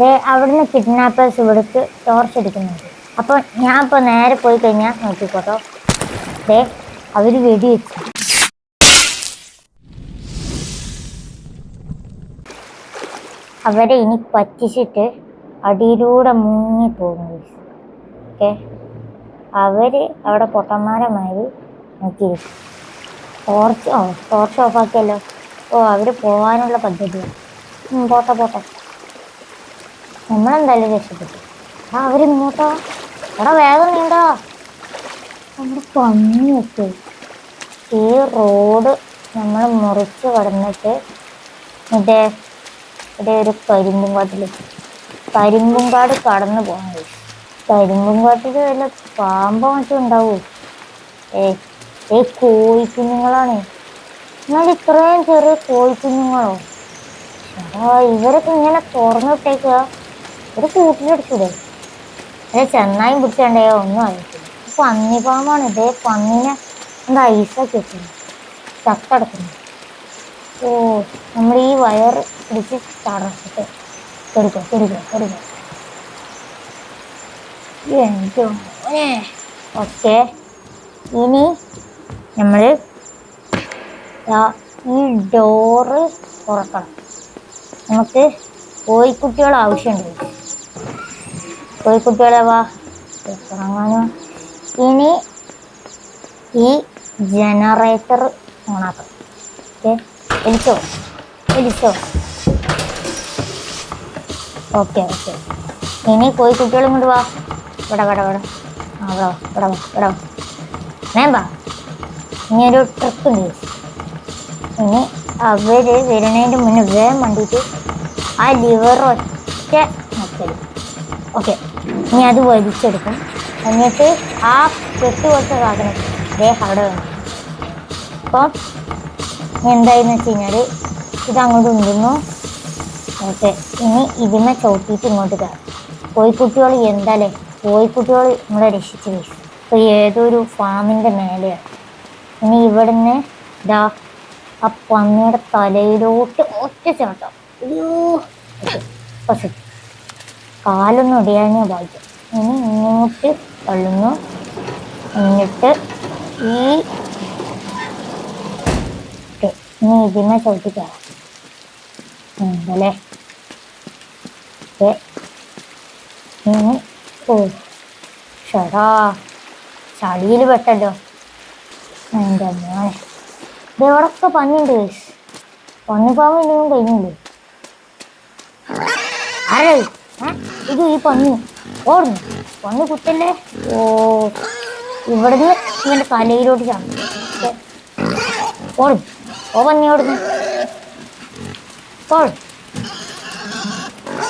ദേ അവിടുന്ന് കിഡ്നാപ്പേഴ്സ് ഇവിടേക്ക് ടോർച്ച് അടിക്കുന്നുണ്ട്. അപ്പോൾ ഞാൻ ഇപ്പോൾ നേരെ പോയി കഴിഞ്ഞാൽ നോക്കിക്കോട്ടോ. ദേ അവർ വെടിവെച്ചു അവരെ ഇനി പറ്റിച്ചിട്ട് അടിയിലൂടെ മുങ്ങി പോകും ഓക്കെ? അവർ അവിടെ പൊട്ടന്മാരമാതിരി നോക്കിയിരിക്കും. ടോർച്ച് ഓ ടോർച്ച് ഓഫാക്കിയല്ലോ ഓ അവർ പോകാനുള്ള പദ്ധതിയാണ് പോട്ടെ പോട്ടെ. നമ്മളെന്തായാലും രക്ഷപ്പെട്ടു. ആ അവർ ഇങ്ങോട്ടോ? എടാ വേഗം നീണ്ടോ നമ്മുടെ പന്നിയൊക്കെ ഈ റോഡ് നമ്മൾ മുറിച്ച് കടന്നിട്ട് മറ്റേ ഇവിടെ ഒരു കരിമ്പുംകാട്ടിൽ കരിമ്പുംകാട് കടന്നു കഴിയും കരിമ്പുംകാട്ടിൽ വല്ല പാമ്പോ മറ്റും ഉണ്ടാവൂ? ഏ ഏ കോഴിക്കുഞ്ഞുങ്ങളാണ്. എന്നാൽ ഇത്രയും ചെറിയ കോഴിക്കുഞ്ഞുങ്ങളോ? ഇവരൊക്കെ ഇങ്ങനെ തുറന്നിട്ടേക്കുക ഒരു കൂട്ടിലടിച്ചൂടെ അതെ ചെന്നായും പിടിച്ചേണ്ടേ? ഒന്നും അറിയത്തില്ല പന്നിപ്പാമ്പാണ് ഇതേ പന്നിനെ എന്താ ഐസൊക്കെ വെക്കുന്നു. ചത്തടക്കുന്നു. ഓ നമ്മൾ ഈ വയർ പിടിച്ച് തടസ്സിട്ട് കെടുക്കോ കെടുക്കോ കെടുക്കോ ഓക്കെ. ഇനി നമ്മൾ ഈ ഡോറ് തുറക്കണം. നമുക്ക് കോഴിക്കുട്ടികൾ ആവശ്യമുണ്ട്. കോഴിക്കുട്ടികളെ വാ. തുറങ്ങാനോ ഇനി ഈ ജനറേറ്റർ ഓണാക്കണം ഓക്കെ? വിളിച്ചോ വിളിച്ചോ ഓക്കെ ഓക്കെ. ഇനി കോഴിക്കുട്ടികളും കൊണ്ട് വാ. ഇവിടെ ഇവിടെ ഇവിടെ. ആ ഇവിടെ ഇവിടെ ഇവിടെ വാ. വേമ്പാ ഇനി ഒരു ട്രിപ്പ് ഉണ്ട്. ഇനി അവർ വരുന്നതിന്റെ മുന്നേ വേഗം വണ്ടിയിട്ട് ആ ലിവർ ഒറ്റ നോക്കൽ ഓക്കെ? ഇനി അത് വലിച്ചെടുക്കും. എന്നിട്ട് ആ കെട്ട് കൊടുത്ത സാധനം ദേ അവിടെ വേണം അപ്പോൾ എന്തായെന്ന് വെച്ച് കഴിഞ്ഞാൽ ഇത് അങ്ങോട്ട് ഉണ്ടുന്നു ഓക്കെ ഇനി ഇതിനെ ചവിട്ടിയിട്ട് ഇങ്ങോട്ട് കയറും കോഴിക്കുട്ടികൾ എന്താല്ലേ കോഴിക്കുട്ടികൾ നമ്മളെ രക്ഷിച്ച് വീശും ഇപ്പോൾ ഏതൊരു ഫാമിന്റെ മേലെയാണ് ഇനി ഇവിടുന്ന് ഇതാ ആ പന്നിയുടെ തലയിലോട്ട് ഒറ്റ ചാട്ടം അയ്യോ. ഓക്കെ കാലൊന്നും ഇടിയാഞ്ഞ ഭാഗ്യം. ഇനി ഇങ്ങോട്ട് തള്ളുന്നു. എന്നിട്ട് ഈ ഇനി ഇതിനെ ചവിട്ടി കയറാം ഉണ്ടല്ലേ ഇനി ഓ ഷടാ. ചളിയിൽ പെട്ടല്ലോ. എന്റെ മോനെ. ഇതെവിടൊക്കെ പന്നിണ്ട്. പന്നിപ്പാമ്പ് വേണ്ടി കഴിഞ്ഞില്ലേ? ആരേ? ഇത് ഈ പന്നി. ഓടുന്നു പന്നി കുത്തല്ലേ ഓ ഇവിടുന്ന് ഇവന്റെ തലയിലോട്ട് ചാടും. ഓർമ്മ ഓ പന്നി ഓടുന്നു ഓടും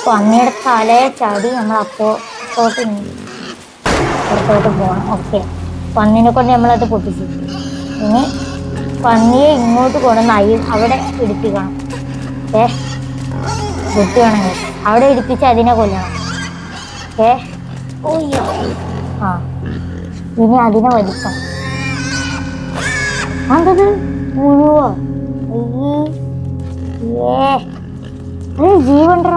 പന്നിയുടെ തലയെ ചാടി നമ്മൾ അപ്പോത്തോട്ട് പുറത്തോട്ട് പോകണം ഓക്കെ. പന്നിനെ കൊണ്ട് നമ്മളത് പൊട്ടിച്ചു. ഇനി പന്നിയെ ഇങ്ങോട്ട് കൊണ്ടുവന്ന് അയി അവിടെ ഇടിപ്പിക്കണം. ഏ guys. അവിടെ ഇടിപ്പിച്ച് അതിനെ കൊല്ലണം. ഏ? ആ. ഇനി അതിനെ വലിക്കണം അതത് മുഴുവോ ഏ ജീവണ്ടോ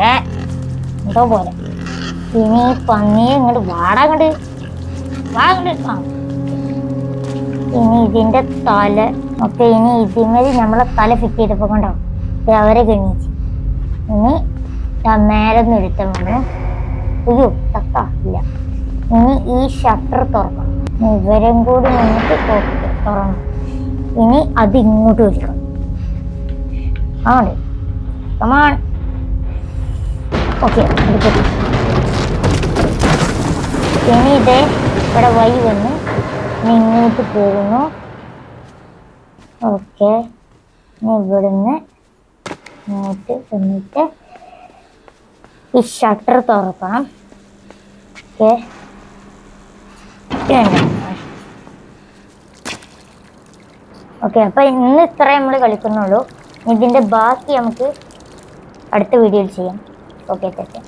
ഏ എന്തോ പോലെ. ഇനി പന്നിയെ ഇങ്ങോട്ട് വാടാ അങ്ങോട്ട് വാ അങ്ങോട്ട് ആ. ഇനി ഇതിന്റെ തല. ഒക്കെ ഇനി ഇതിന്മേൽ നമ്മളെ തല ഫിറ്റ് ചെയ്തപ്പോ കണ്ടോ? അവരെ ഗണിച്ച്. ഇനി ദാ നിരുത്തം വന്നു. അയ്യോ തക്ക ഇല്ല ഇനി ഈ ഷട്ടർ തുറക്കണം. ഇവരും കൂടി നിന്നിട്ട് ഓക്കെ തുറന്നു. ഇനി അത് ഇങ്ങോട്ട് വലിക്കണം. ആണ്. ഓക്കെ ഇനി ഇത് ഇവിടെ വഴി വന്ന് ഇങ്ങോട്ട് പോകുന്നു. ഓക്കെ ഇവിടുന്ന് ഇങ്ങോട്ട് വന്നിട്ട് ഈ ഷട്ടർ തുറക്കണം. ഓക്കെ. അപ്പൊ ഇന്ന് ഇത്ര നമ്മൾ കളിക്കുന്നുള്ളൂ. ഇതിന്റെ ബാക്കി നമുക്ക് അടുത്ത വീഡിയോയിൽ ചെയ്യാം. ഓക്കെ തെറ്റേ.